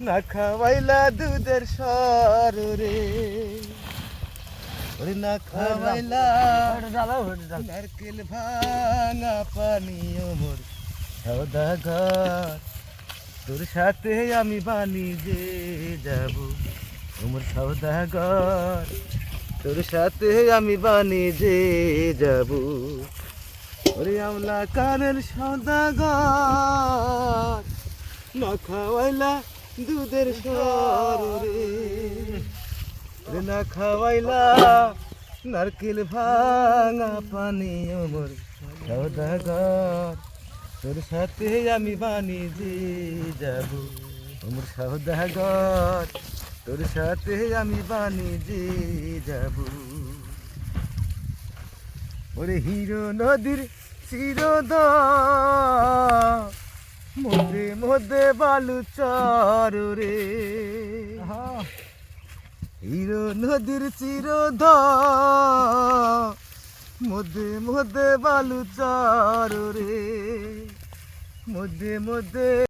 না খাওয়াইলা দুধের সর রে। ওরে না খাওয়াইলা নারকেল ভাঙা পানি মোর। সৌদাগর তোর সাথে আমি বাণিজ্যে যাব। ওমর সৌদাগর তোর সাথে আমি বাণিজ্যে যাব। ওরে আমলা কানের সৌদাগর না খাওয়াইলা দুধের সরে না খাওয়াইলা, নারকেল ভাঙা পানি ওমর সৌদাগর তোর সাথে আমি বাণিজ্যে যাব ওমর সৌদাগর তোর সাথে আমি বাণিজ্যে যাব। ওরে হিরো নদীর চিরদ মধ্যে বালু চর রে। হিরো নদীর চির মধ্যে মধ্যে বালু চর রে। মধ্যে মধ্যে